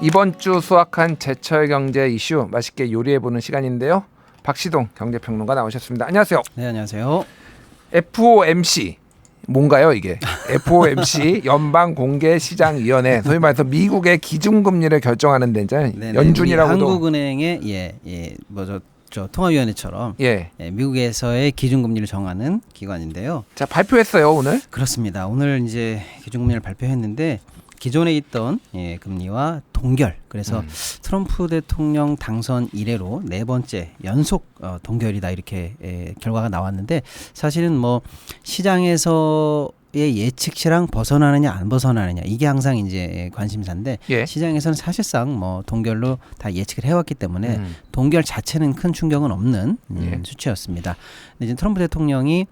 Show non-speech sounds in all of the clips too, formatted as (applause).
이번 주 수확한 제철 경제 이슈 맛있게 요리해 보는 시간인데요. 박시동 경제평론가 나오셨습니다. 안녕하세요. 네 안녕하세요. FOMC 뭔가요 이게? (laughs) FOMC 연방 공개 시장 위원회 소위 말해서 미국의 기준금리를 결정하는 데잖아요. 네, 네, 연준이라고도 우리 한국은행의 예 예 뭐저 저 통화위원회처럼 예. 예, 미국에서의 기준금리를 정하는 기관인데요. 자 발표했어요 오늘. 그렇습니다. 오늘 이제 기준금리를 발표했는데 기존에 있던 예, 금리와 동결. 그래서 음. 트럼프 대통령 당선 이래로 네 번째 연속 어, 동결이다 이렇게 예, 결과가 나왔는데 사실은 뭐 시장에서 의 예측치랑 벗어나느냐 안 벗어나느냐 이게 항상 이제 관심사인데 예. 시장에서는 사실상 뭐 동결로 다 예측을 해왔기 때문에 음. 동결 자체는 큰 충격은 없는 음, 예. 수치였습니다. 근데 이제 트럼프 대통령이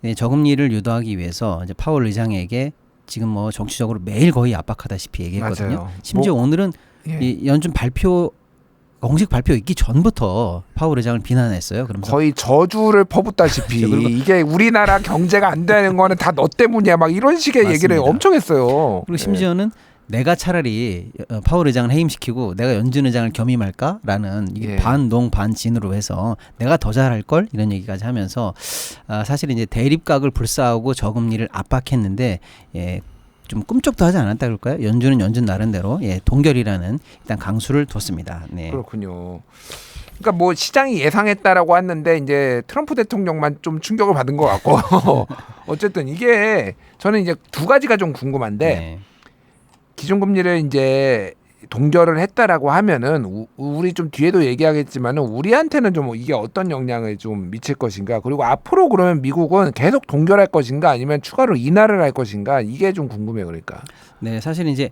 네, 저금리를 유도하기 위해서 이제 파월 의장에게 지금 뭐 정치적으로 매일 거의 압박하다시피 얘기했거든요. 맞아요. 심지어 뭐, 오늘은 예. 이 연준 발표 공식 발표 있기 전부터 파월 의장을 비난했어요. 그러면서 거의 저주를 퍼붓다시피 (laughs) 이게 우리나라 경제가 안 되는 거는 다 너 때문이야 막 이런 식의 얘기를 맞습니다. 엄청 했어요. 그리고 심지어는 내가 차라리 어, 파월 의장을 해임시키고 내가 연준 의장을 겸임할까라는 이게 예. 반농 반진으로 해서 내가 더 잘할 걸 이런 얘기까지 하면서 아, 사실 이제 대립각을 불사하고 저금리를 압박했는데 예. 좀 꿈쩍도 하지 않았다 그럴까요? 연준은 연준 나름대로 예, 동결이라는 일단 강수를 뒀습니다. 네. 그렇군요. 그러니까 뭐 시장이 예상했다라고 했는데 이제 트럼프 대통령만 좀 충격을 받은 것 같고 (laughs) 어쨌든 이게 저는 이제 두 가지가 좀 궁금한데 네. 기준 금리를 이제 동결을 했다라고 하면은 우, 우리 좀 뒤에도 얘기하겠지만은 우리한테는 좀 이게 어떤 영향을 좀 미칠 것인가 그리고 앞으로 그러면 미국은 계속 동결할 것인가 아니면 추가로 인하를 할 것인가 이게 좀 궁금해요 그러니까 네, 사실 이제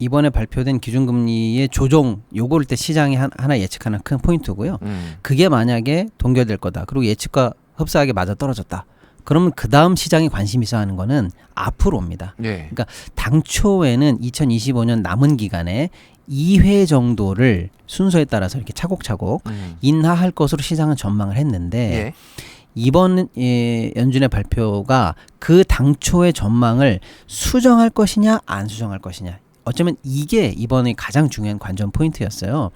이번에 발표된 기준금리의 조정 요거를 때 시장이 한- 하나 예측하는 큰 포인트고요. 음. 그게 만약에 동결될 거다. 그리고 예측과 흡사하게 맞아 떨어졌다. 그러면 그 다음 시장이 관심 있어 하는 거는 앞으로입니다. 예. 당초에는 2025년 남은 기간에 2회 정도를 순서에 따라서 이렇게 차곡차곡 음. 인하할 것으로 시장은 전망을 했는데 예. 이번 예, 연준의 발표가 그 당초의 전망을 수정할 것이냐 안 수정할 것이냐 어쩌면 이게 이번에 가장 중요한 관전 포인트였어요.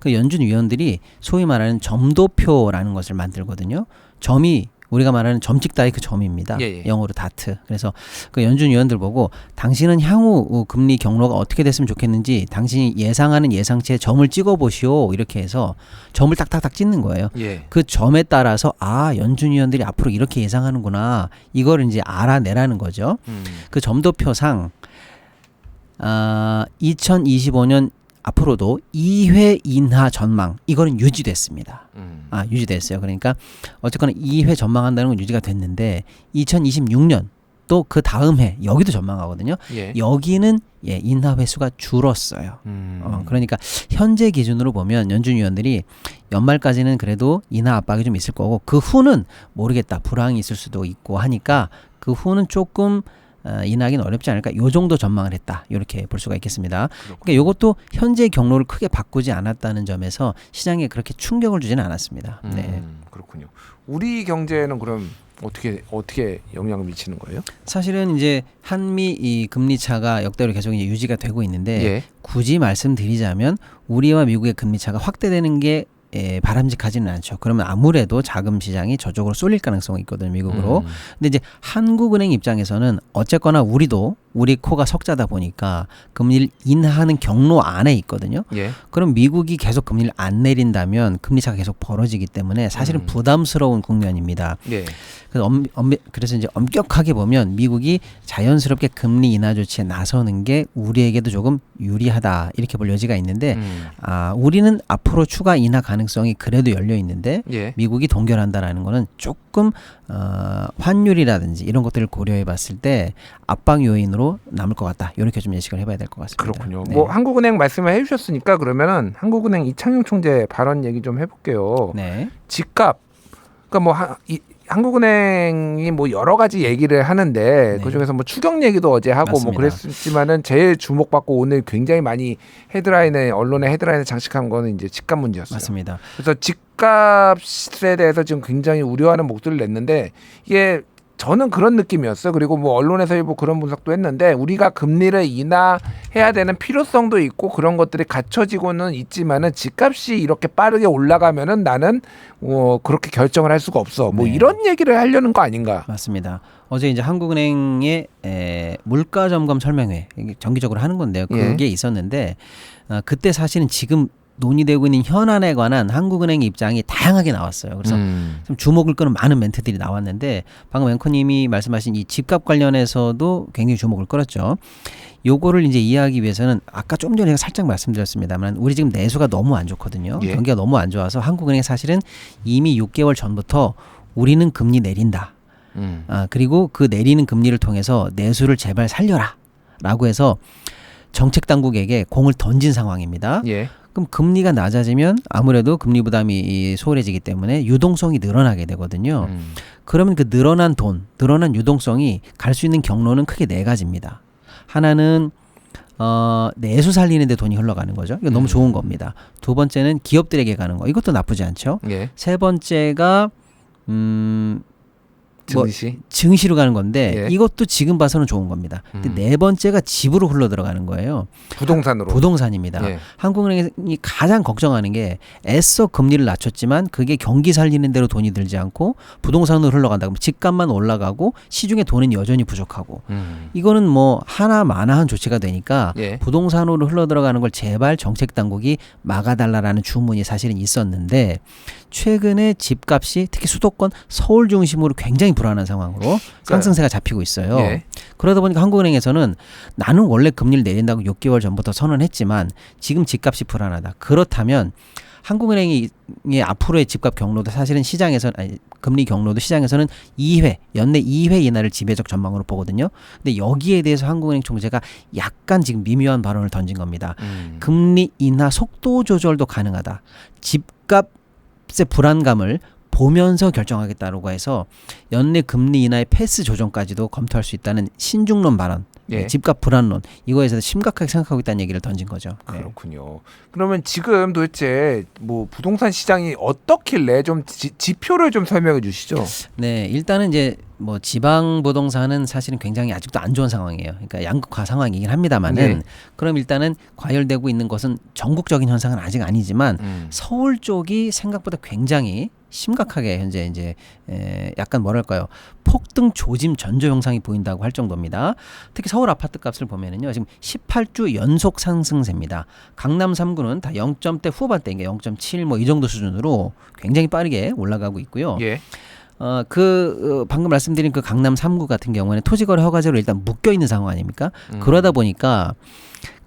그 연준 위원들이 소위 말하는 점도표라는 것을 만들거든요. 점이 우리가 말하는 점찍 따위 그 점입니다. 예, 예. 영어로 다트. 그래서 그 연준 위원들 보고 당신은 향후 어, 금리 경로가 어떻게 됐으면 좋겠는지 당신이 예상하는 예상치에 점을 찍어 보시오. 이렇게 해서 점을 딱딱딱 찍는 거예요. 예. 그 점에 따라서 아 연준 위원들이 앞으로 이렇게 예상하는구나 이걸 이제 알아내라는 거죠. 음. 그 점도표상 아 2025년 앞으로도 2회 인하 전망 이거는 유지됐습니다. 음. 아 유지됐어요. 그러니까 어쨌거나 2회 전망한다는 건 유지가 됐는데 2026년 또 그 다음 해 여기도 전망하거든요. 예. 여기는 예 인하 횟수가 줄었어요. 음. 어, 그러니까 현재 기준으로 보면 연준 위원들이 연말까지는 그래도 인하 압박이 좀 있을 거고 그 후는 모르겠다 불황이 있을 수도 있고 하니까 그 후는 조금 어, 인하기는 어렵지 않을까 요 정도 전망을 했다 이렇게 볼 수가 있겠습니다. 그러니까 이것도 현재 경로를 크게 바꾸지 않았다는 점에서 시장에 그렇게 충격을 주지는 않았습니다. 네. 음, 그렇군요. 우리 경제는 그럼 어떻게 어떻게 영향을 미치는 거예요? 사실은 이제 한미 이 금리 차가 역대로 계속 이제 유지가 되고 있는데 예. 굳이 말씀드리자면 우리와 미국의 금리 차가 확대되는 게 에, 바람직하지는 않죠. 그러면 아무래도 자금 시장이 저쪽으로 쏠릴 가능성이 있거든요, 미국으로. 음. 근데 이제 한국은행 입장에서는 어쨌거나 우리도 우리 코가 석자다 보니까 금리를 인하하는 경로 안에 있거든요. 예. 그럼 미국이 계속 금리를 안 내린다면 금리 차가 계속 벌어지기 때문에 사실은 음. 부담스러운 국면입니다. 예. 그래서, 엄, 엄, 그래서 이제 엄격하게 보면 미국이 자연스럽게 금리 인하 조치에 나서는 게 우리에게도 조금 유리하다 이렇게 볼 여지가 있는데 음. 아 우리는 앞으로 추가 인하 가능 성이 그래도 열려 있는데 예. 미국이 동결한다라는 거는 조금 어, 환율이라든지 이런 것들을 고려해 봤을 때 압박 요인으로 남을 것 같다 이렇게 좀 예측을 해봐야 될 것 같습니다. 그렇군요. 네. 뭐 한국은행 말씀을 해주셨으니까 그러면은 한국은행 이창용 총재 발언 얘기 좀 해볼게요. 네. 집값. 그러니까 뭐 하, 이, 한국은행이 뭐 여러 가지 얘기를 하는데 네. 그 중에서 뭐 추경 얘기도 어제 하고 뭐 맞습니다. 그랬지만은 제일 주목받고 오늘 굉장히 많이 헤드라인에 언론의 헤드라인에 장식한 거는 이제 집값 문제였어요. 맞습니다. 그래서 집값에 대해서 지금 굉장히 우려하는 목소리를 냈는데 이게 저는 그런 느낌이었어요. 그리고 뭐 언론에서 일부 그런 분석도 했는데 우리가 금리를 인하해야 되는 필요성도 있고 그런 것들이 갖춰지고는 있지만은 집값이 이렇게 빠르게 올라가면은 나는 어 그렇게 결정을 할 수가 없어. 뭐 네. 이런 얘기를 하려는 거 아닌가? 맞습니다. 어제 이제 한국은행의 에, 물가 점검 설명회 이게 정기적으로 하는 건데요. 예. 그게 있었는데 어, 그때 사실은 지금 논의되고 있는 현안에 관한 한국은행의 입장이 다양하게 나왔어요. 그래서 음. 좀 주목을 끄는 많은 멘트들이 나왔는데 방금 앵커님이 말씀하신 이 집값 관련해서도 굉장히 주목을 끌었죠. 요거를 이제 이해하기 위해서는 아까 좀 전에 살짝 말씀드렸습니다만 우리 지금 내수가 너무 안 좋거든요. 예. 경기가 너무 안 좋아서 한국은행이 사실은 이미 6개월 전부터 우리는 금리 내린다. 음. 아, 그리고 그 내리는 금리를 통해서 내수를 제발 살려라. 라고 해서 정책 당국에게 공을 던진 상황입니다. 예. 그럼 금리가 낮아지면 아무래도 금리 부담이 이 소홀해지기 때문에 유동성이 늘어나게 되거든요. 음. 그러면 그 늘어난 돈, 늘어난 유동성이 갈 수 있는 경로는 크게 네 가지입니다. 하나는 어, 내수 살리는데 돈이 흘러가는 거죠. 이거 너무 음. 좋은 겁니다. 두 번째는 기업들에게 가는 거. 이것도 나쁘지 않죠. 예. 세 번째가 음, 뭐 증시. 증시로 가는 건데 예. 이것도 지금 봐서는 좋은 겁니다. 근데 음. 네 번째가 집으로 흘러 들어가는 거예요. 부동산으로. 부동산입니다. 예. 한국은행이 가장 걱정하는 게 애써 금리를 낮췄지만 그게 경기 살리는 대로 돈이 들지 않고 부동산으로 흘러간다. 그럼 집값만 올라가고 시중에 돈은 여전히 부족하고 음. 이거는 뭐 하나마나한 조치가 되니까 예. 부동산으로 흘러 들어가는 걸 제발 정책 당국이 막아달라라는 주문이 사실은 있었는데 최근에 집값이 특히 수도권 서울 중심으로 굉장히 불안한 상황으로 상승세가 잡히고 있어요. 예. 그러다 보니까 한국은행에서는 나는 원래 금리를 내린다고 6개월 전부터 선언했지만 지금 집값이 불안하다. 그렇다면 한국은행이 이 앞으로의 집값 경로도 사실은 시장에서 아니, 금리 경로도 시장에서는 2회 연내 2회 인하를 지배적 전망으로 보거든요. 근데 여기에 대해서 한국은행 총재가 약간 지금 미묘한 발언을 던진 겁니다. 음. 금리 인하 속도 조절도 가능하다. 집값 의 불안감을 보면서 결정하겠다라고 해서 연내 금리 인하의 패스 조정까지도 검토할 수 있다는 신중론 발언, 예. 집값 불안론 이거에 대해서 심각하게 생각하고 있다는 얘기를 던진 거죠. 네. 그렇군요. 그러면 지금 도대체 뭐 부동산 시장이 어떻길래 좀 지, 지표를 좀 설명해 주시죠. 네, 일단은 이제 뭐 지방 부동산은 사실은 굉장히 아직도 안 좋은 상황이에요. 그러니까 양극화 상황이긴 합니다만은 네. 그럼 일단은 과열되고 있는 것은 전국적인 현상은 아직 아니지만 음. 서울 쪽이 생각보다 굉장히 심각하게 현재 이제 에, 약간 뭐랄까요 폭등 조짐 전조 현상이 보인다고 할 정도입니다. 특히 서울 아파트 값을 보면은요 지금 18주 연속 상승세입니다. 강남 3구는 다 0점대 후반대 이게 0.7 뭐 이 정도 수준으로 굉장히 빠르게 올라가고 있고요. 예. 어, 그 어, 방금 말씀드린 그 강남 3구 같은 경우에는 토지거래 허가제로 일단 묶여 있는 상황 아닙니까? 음. 그러다 보니까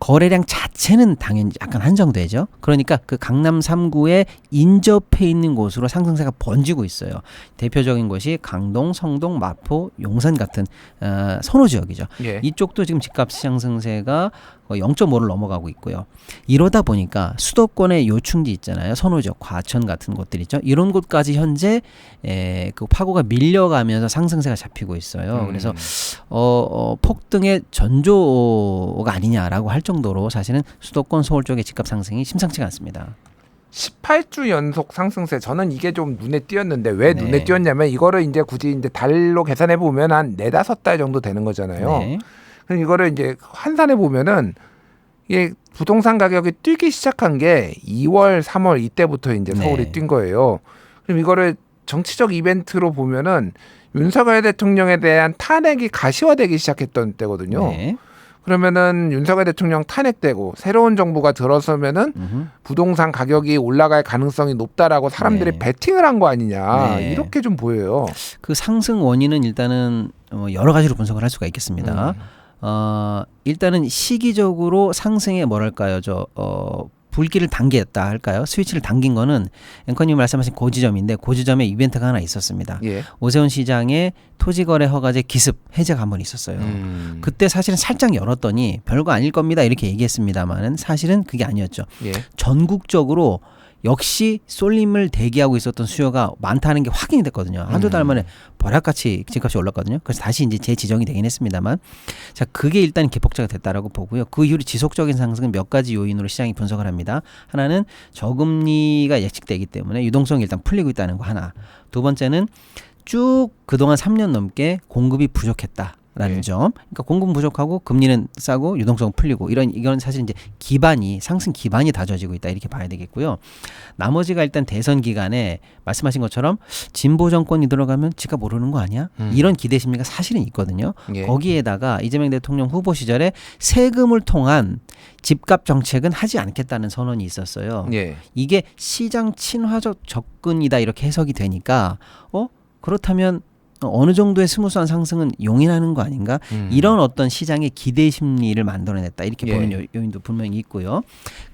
거래량 자체는 당연히 약간 한정되죠. 그러니까 그 강남 3구에 인접해 있는 곳으로 상승세가 번지고 있어요. 대표적인 곳이 강동, 성동, 마포, 용산 같은 어, 선호 지역이죠. 예. 이쪽도 지금 집값 상승세가 거의 0.5를 넘어가고 있고요. 이러다 보니까 수도권의 요충지 있잖아요. 선호 지역, 과천 같은 곳들 있죠. 이런 곳까지 현재 에, 그 파고가 밀려가면서 상승세가 잡히고 있어요. 음. 그래서 어, 어, 폭등의 전조가 아니냐라고 할 정도 로 사실은 수도권 서울 쪽의 집값 상승이 심상치가 않습니다. 18주 연속 상승세 저는 이게 좀 눈에 띄었는데 왜 네. 눈에 띄었냐면 이거를 이제 굳이 이제 달로 계산해 보면 한 네다섯 달 정도 되는 거잖아요. 네. 그럼 이거를 이제 환산해 보면은 이게 부동산 가격이 뛰기 시작한 게 2월, 3월 이때부터 이제 서울이 네. 뛴 거예요. 그럼 이거를 정치적 이벤트로 보면은 윤석열 대통령에 대한 탄핵이 가시화되기 시작했던 때거든요. 네. 그러면은 윤석열 대통령 탄핵되고 새로운 정부가 들어서면은 음흠. 부동산 가격이 올라갈 가능성이 높다라고 사람들이 네. 베팅을 한 거 아니냐 네. 이렇게 좀 보여요. 그 상승 원인은 일단은 어, 여러 가지로 분석을 할 수가 있겠습니다. 음. 어, 일단은 시기적으로 상승에 뭐랄까요, 저, 어, 불길을 당겼다 할까요? 스위치를 당긴 거는 앵커님 말씀하신 고지점인데 고지점에 이벤트가 하나 있었습니다. 예. 오세훈 시장의 토지거래 허가제 기습 해제가 한번 있었어요. 음. 그때 사실은 살짝 열었더니 별거 아닐 겁니다 이렇게 얘기했습니다만은 사실은 그게 아니었죠. 예. 전국적으로 역시 쏠림을 대기하고 있었던 수요가 많다는 게 확인이 됐거든요. 한두 달 음. 만에 벼락같이 집값이 올랐거든요. 그래서 다시 이제 재지정이 되긴 했습니다만, 자 그게 일단 기폭제가 됐다라고 보고요. 그 이후로 지속적인 상승은 몇 가지 요인으로 시장이 분석을 합니다. 하나는 저금리가 예측되기 때문에 유동성이 일단 풀리고 있다는 거 하나. 두 번째는 쭉 그동안 3년 넘게 공급이 부족했다 라는 네. 점. 그러니까 공급 은 부족하고 금리는 싸고 유동성 풀리고 이런 이건 사실 이제 기반이 상승 기반이 다져지고 있다 이렇게 봐야 되겠고요. 나머지가 일단 대선 기간에 말씀하신 것처럼 진보 정권이 들어가면 지가 모르는 거 아니야? 음. 이런 기대 심리가 사실은 있거든요. 예. 거기에다가 이재명 대통령 후보 시절에 세금을 통한 집값 정책은 하지 않겠다는 선언이 있었어요. 예. 이게 시장 친화적 접근이다 이렇게 해석이 되니까 어 그렇다면 어느 정도의 스무스한 상승은 용인하는 거 아닌가? 음. 이런 어떤 시장의 기대 심리를 만들어냈다 이렇게 예. 보는 요, 요인도 분명히 있고요.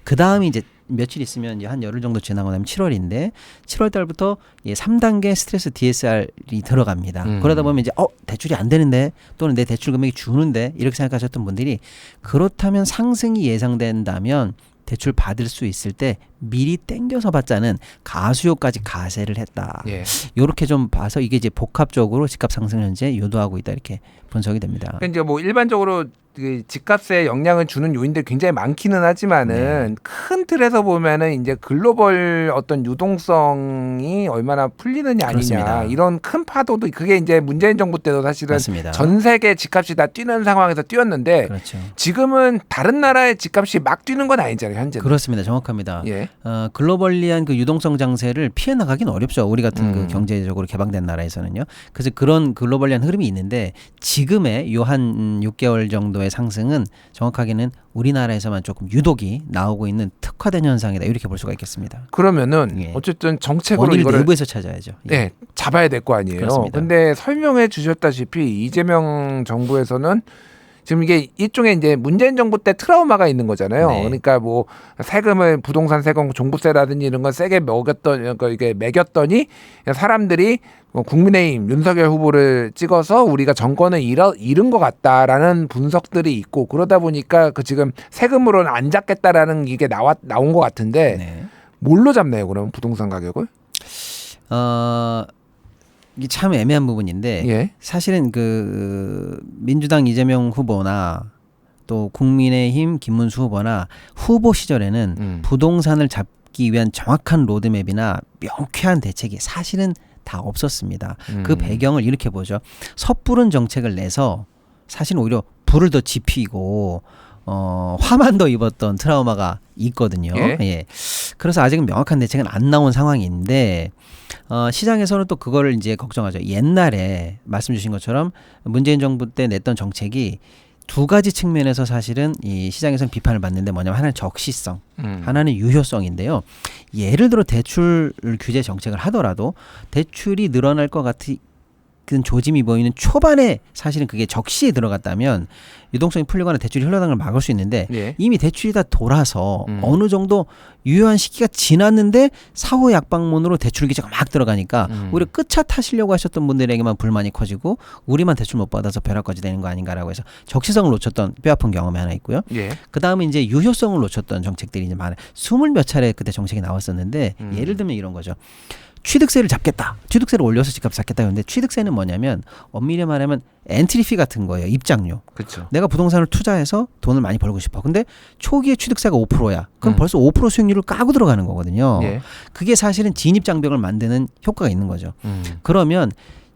그 다음에 이제 며칠 있으면 이제 한 열흘 정도 지나고 나면 7월인데 7월 달부터 예, 3단계 스트레스 DSR이 들어갑니다. 음. 그러다 보면 이제 어 대출이 안 되는데 또는 내 대출 금액이 주는데 이렇게 생각하셨던 분들이 그렇다면 상승이 예상된다면 대출 받을 수 있을 때 미리 땡겨서 받자는 가수요까지 가세를 했다. 예. 요렇게 좀 봐서 이게 이제 복합적으로 집값 상승 현재 유도하고 있다 이렇게 분석이 됩니다. 그러니까 이제 뭐 일반적으로 그 집값에 영향을 주는 요인들이 굉장히 많기는 하지만은 네. 큰 틀에서 보면은 이제 글로벌 어떤 유동성이 얼마나 풀리느냐 아니냐 그렇습니다. 이런 큰 파도도 그게 이제 문재인 정부 때도 사실은 맞습니다. 전 세계 집값이 다 뛰는 상황에서 뛰었는데 그렇죠. 지금은 다른 나라의 집값이 막 뛰는 건 아니잖아요 현재는. 그렇습니다. 정확합니다. 예. 어, 글로벌리한 그 유동성 장세를 피해 나가기는 어렵죠. 우리 같은 음. 그 경제적으로 개방된 나라에서는요. 그래서 그런 글로벌리한 흐름이 있는데 지금의 요 한 6개월 정도의 상승은 정확하게는 우리나라에서만 조금 유독이 나오고 있는 특화된 현상이다. 이렇게 볼 수가 있겠습니다. 그러면 예. 어쨌든 정책으로 이거를 내부에서 찾아야죠. 예. 네, 잡아야 될 거 아니에요. 근데 설명해 주셨다시피 이재명 정부에서는 지금 이게 일종의 이제 문재인 정부 때 트라우마가 있는 거잖아요. 네. 그러니까 뭐 세금을 부동산 세금, 종부세라든지 이런 건 세게 먹였던 그러니까 이게 매겼더니 사람들이 뭐 국민의힘 윤석열 후보를 찍어서 우리가 정권을 잃어, 잃은 것 같다라는 분석들이 있고 그러다 보니까 그 지금 세금으로는 안 잡겠다라는 이게 나왔 나온 것 같은데 네. 뭘로 잡나요? 그럼 부동산 가격을? 어, 이게 참 애매한 부분인데 예. 사실은 그 민주당 이재명 후보나 또 국민의힘 김문수 후보나 후보 시절에는 음. 부동산을 잡기 위한 정확한 로드맵이나 명쾌한 대책이 사실은 다 없었습니다. 그 음. 배경을 이렇게 보죠. 섣부른 정책을 내서 사실 오히려 불을 더 지피고 어, 화만 더 입었던 트라우마가 있거든요. 예. 그래서 아직은 명확한 대책은 안 나온 상황인데 어, 시장에서는 또 그거를 이제 걱정하죠. 옛날에 말씀 주신 것처럼 문재인 정부 때 냈던 정책이 두 가지 측면에서 사실은 이 시장에서는 비판을 받는데 뭐냐면 하나는 적시성, 음. 하나는 유효성인데요. 예를 들어 대출 규제 정책을 하더라도 대출이 늘어날 것 같은 조짐이 보이는 초반에 사실은 그게 적시에 들어갔다면 유동성이 풀리거나 대출이 흘러나가는 걸 막을 수 있는데 예. 이미 대출이 다 돌아서 음. 어느 정도 유효한 시기가 지났는데 사후 약방문으로 대출 규제가 막 들어가니까 음. 오히려 끝차 타시려고 하셨던 분들에게만 불만이 커지고 우리만 대출 못 받아서 벼락까지 되는 거 아닌가라고 해서 적시성을 놓쳤던 뼈아픈 경험이 하나 있고요. 예. 그 다음에 이제 유효성을 놓쳤던 정책들이 이제 많아요. 스물 몇 차례 그때 정책이 나왔었는데 음. 예를 들면 이런 거죠. 취득세를 잡겠다. 취득세를 올려서 집값 잡겠다. 그런데 취득세는 뭐냐면 엄밀히 말하면 엔트리피 같은 거예요. 입장료. 그렇죠. 내가 부동산을 투자해서 돈을 많이 벌고 싶어. 근데 초기에 취득세가 5%야. 그럼 음. 벌써 5% 수익률을 까고 들어가는 거거든요. 예. 그게 사실은 진입 장벽을 만드는 효과가 있는 거죠. 음. 그러면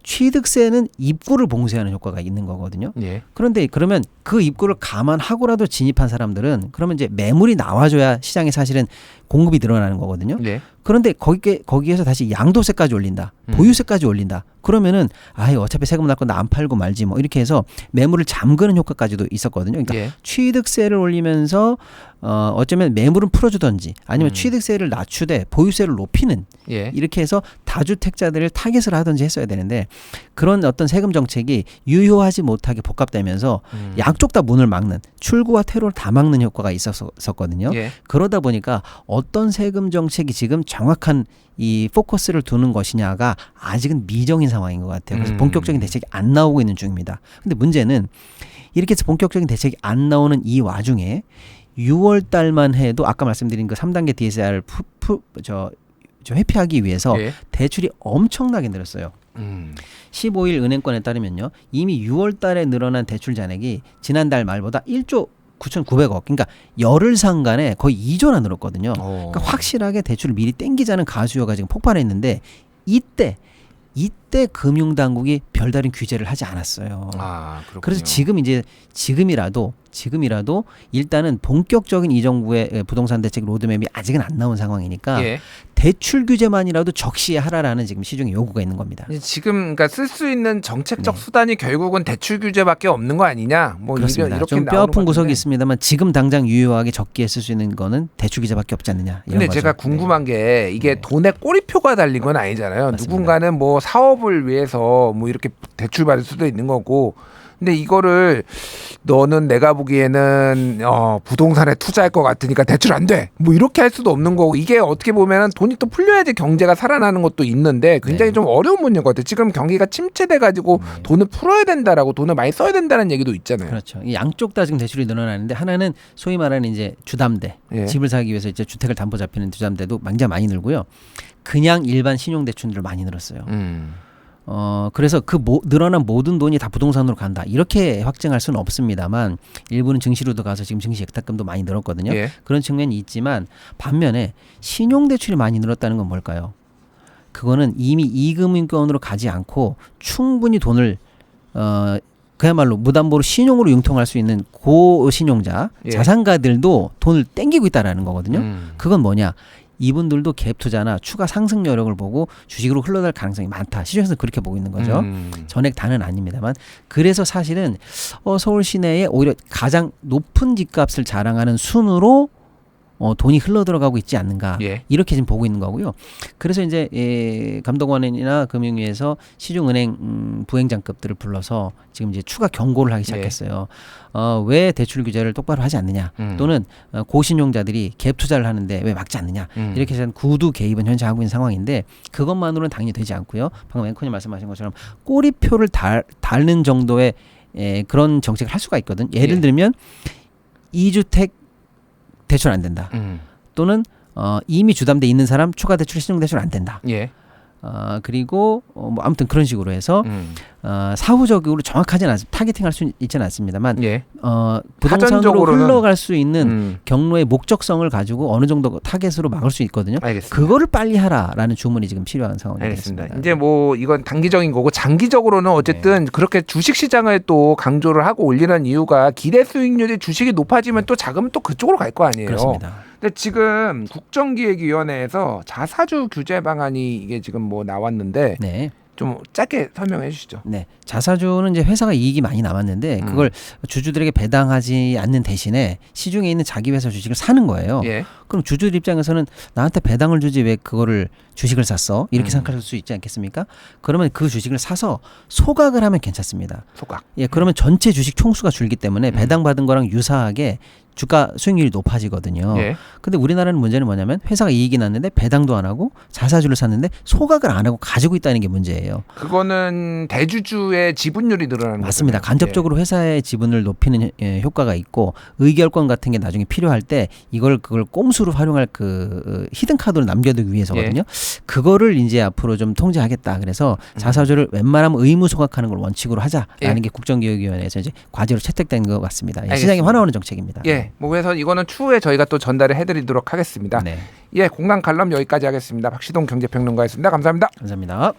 취득세는 입구를 봉쇄하는 효과가 있는 거거든요. 예. 그런데 그러면 그 입구를 감안하고라도 진입한 사람들은 그러면 이제 매물이 나와줘야 시장에 사실은 공급이 늘어나는 거거든요. 예. 그런데 거기에 거기에서 다시 양도세까지 올린다, 음. 보유세까지 올린다. 그러면은 아예 어차피 세금 날거 나안 팔고 말지 뭐 이렇게 해서 매물을 잠그는 효과까지도 있었거든요. 그러니까 예. 취득세를 올리면서 어 어쩌면 매물은 풀어주던지 아니면 음. 취득세를 낮추되 보유세를 높이는 예. 이렇게 해서 다주택자들을 타겟을 하든지 했어야 되는데 그런 어떤 세금 정책이 유효하지 못하게 복합되면서 음. 양쪽 다 문을 막는 출구와 퇴로를 다 막는 효과가 있었었거든요. 예. 그러다 보니까 어떤 세금 정책이 지금 정확한 이 포커스를 두는 것이냐가 아직은 미정인 상황인 것 같아요. 그래서 음. 본격적인 대책이 안 나오고 있는 중입니다. 근데 문제는 이렇게 해서 본격적인 대책이 안 나오는 이 와중에 6월 달만 해도 아까 말씀드린 그 3단계 DSR을 푸, 푸, 저, 저 회피하기 위해서 예. 대출이 엄청나게 늘었어요. 음. 15일 은행권에 따르면요. 이미 6월 달에 늘어난 대출 잔액이 지난달 말보다 1조 9,900억. 그러니까 열흘 상간에 거의 2조나 늘었거든요. 어. 그러니까 확실하게 대출을 미리 땡기자는 가수요가 지금 폭발했는데 이때 이때 금융당국이 별다른 규제를 하지 않았어요. 아. 그래서 지금 이제 지금이라도 지금이라도 일단은 본격적인 이 정부의 부동산 대책 로드맵이 아직은 안 나온 상황이니까 예. 대출 규제만이라도 적시하라라는 지금 시중에 요구가 있는 겁니다. 지금 그러니까 쓸 수 있는 정책적 네. 수단이 결국은 대출 규제밖에 없는 거 아니냐? 뭐 그렇습니다. 이런, 이렇게 좀 뼈아픈 것 구석이. 있습니다만 지금 당장 유효하게 적기에 쓸 수 있는 거는 대출 규제밖에 없지 않느냐. 근데 거죠. 제가 궁금한 게 이게 네. 돈에 꼬리표가 달린 건 아니잖아요. 맞습니다. 누군가는 뭐 사업을 위해서 뭐 이렇게 대출 받을 수도 있는 거고. 근데 이거를 너는 내가 보기에는 어 부동산에 투자할 것 같으니까 대출 안 돼. 뭐 이렇게 할 수도 없는 거고 이게 어떻게 보면은 돈이 또 풀려야지 경제가 살아나는 것도 있는데 굉장히 네. 좀 어려운 문제인 것 같아요. 지금 경기가 침체돼 가지고 네. 돈을 풀어야 된다라고 돈을 많이 써야 된다는 얘기도 있잖아요. 그렇죠. 이 양쪽 다 지금 대출이 늘어나는데 하나는 소위 말하는 이제 주담대 예. 집을 사기 위해서 이제 주택을 담보 잡히는 주담대도 굉장히 많이 늘고요. 그냥 일반 신용 대출들 많이 늘었어요. 음. 어 그래서 그 모, 늘어난 모든 돈이 다 부동산으로 간다 이렇게 확증할 수는 없습니다만 일부는 증시로도 가서 지금 증시 예탁금도 많이 늘었거든요. 예. 그런 측면이 있지만 반면에 신용 대출이 많이 늘었다는 건 뭘까요? 그거는 이미 이금융권으로 가지 않고 충분히 돈을 어 그야말로 무담보로 신용으로 융통할 수 있는 고신용자 예. 자산가들도 돈을 땡기고 있다라는 거거든요. 음. 그건 뭐냐? 이분들도 갭 투자나 추가 상승 여력을 보고 주식으로 흘러갈 가능성이 많다. 시중에서 그렇게 보고 있는 거죠. 음. 전액 다는 아닙니다만 그래서 사실은 어, 서울 시내에 오히려 가장 높은 집값을 자랑하는 순으로 어, 돈이 흘러 들어가고 있지 않는가 예. 이렇게 지금 보고 있는 거고요. 그래서 이제 예, 감독원이나 금융위에서 시중은행 음, 부행장급들을 불러서 지금 이제 추가 경고를 하기 시작했어요. 어, 왜 대출 규제를 똑바로 하지 않느냐 음. 또는 어, 고신용자들이 갭 투자를 하는데 왜 막지 않느냐 음. 이렇게 해서 구두 개입은 현재 하고 있는 상황인데 그것만으로는 당연히 되지 않고요. 방금 앵커님 말씀하신 것처럼 꼬리표를 달, 달는 정도의 에, 그런 정책을 할 수가 있거든. 예를 예. 들면 이주택 대출 안 된다. 음. 또는 어, 이미 주담대 있는 사람 추가 대출 신용 대출 안 된다. 예. 어, 그리고 어, 뭐 아무튼 그런 식으로 해서 음. 어, 사후적으로 정확하지는 않습니다. 타겟팅할 수 있지는 않습니다만 예. 어, 부동산으로 흘러갈 수 있는 음. 경로의 목적성을 가지고 어느 정도 타겟으로 막을 수 있거든요. 알겠습니다. 그거를 빨리 하라라는 주문이 지금 필요한 상황이. 되겠습니다. 이제 뭐 이건 단기적인 거고 장기적으로는 어쨌든 네. 그렇게 주식 시장을 또 강조를 하고 올리는 이유가 기대 수익률이 주식이 높아지면 또 자금은 또 그쪽으로 갈 거 아니에요. 그렇습니다. 근데 지금 국정기획위원회에서 자사주 규제 방안이 이게 지금 뭐 나왔는데 네. 좀 짧게 설명해 주시죠. 네. 자사주는 이제 회사가 이익이 많이 남았는데 음. 그걸 주주들에게 배당하지 않는 대신에 시중에 있는 자기 회사 주식을 사는 거예요. 예. 그럼 주주들 입장에서는 나한테 배당을 주지 왜 그거를 주식을 샀어? 이렇게 음. 생각할 수 있지 않겠습니까? 그러면 그 주식을 사서 소각을 하면 괜찮습니다. 소각. 예, 그러면 전체 주식 총수가 줄기 때문에 음. 배당받은 거랑 유사하게 주가 수익률이 높아지거든요. 예. 근데 우리나라는 문제는 뭐냐면 회사가 이익이 났는데 배당도 안 하고 자사주를 샀는데 소각을 안 하고 가지고 있다는 게 문제예요. 그거는 대주주의 지분율이 늘어나는 맞습니다. 거잖아요. 간접적으로 회사의 지분을 높이는 예, 효과가 있고 의결권 같은 게 나중에 필요할 때 이걸 그걸 꼼수로 활용할 그 어, 히든 카드로 남겨두기 위해서거든요. 그거를 이제 앞으로 좀 통제하겠다. 그래서 음. 자사주를 웬만하면 의무 소각하는 걸 원칙으로 하자라는 예. 게 국정기획위원회에서 이제 과제로 채택된 것 같습니다. 예, 알겠습니다. 환호하는 정책입니다. 예. 뭐 그래서 이거는 추후에 저희가 또 전달을 해드리도록 하겠습니다. 네, 예. 공간 칼럼 여기까지 하겠습니다. 박시동 경제평론가였습니다. 감사합니다. 감사합니다.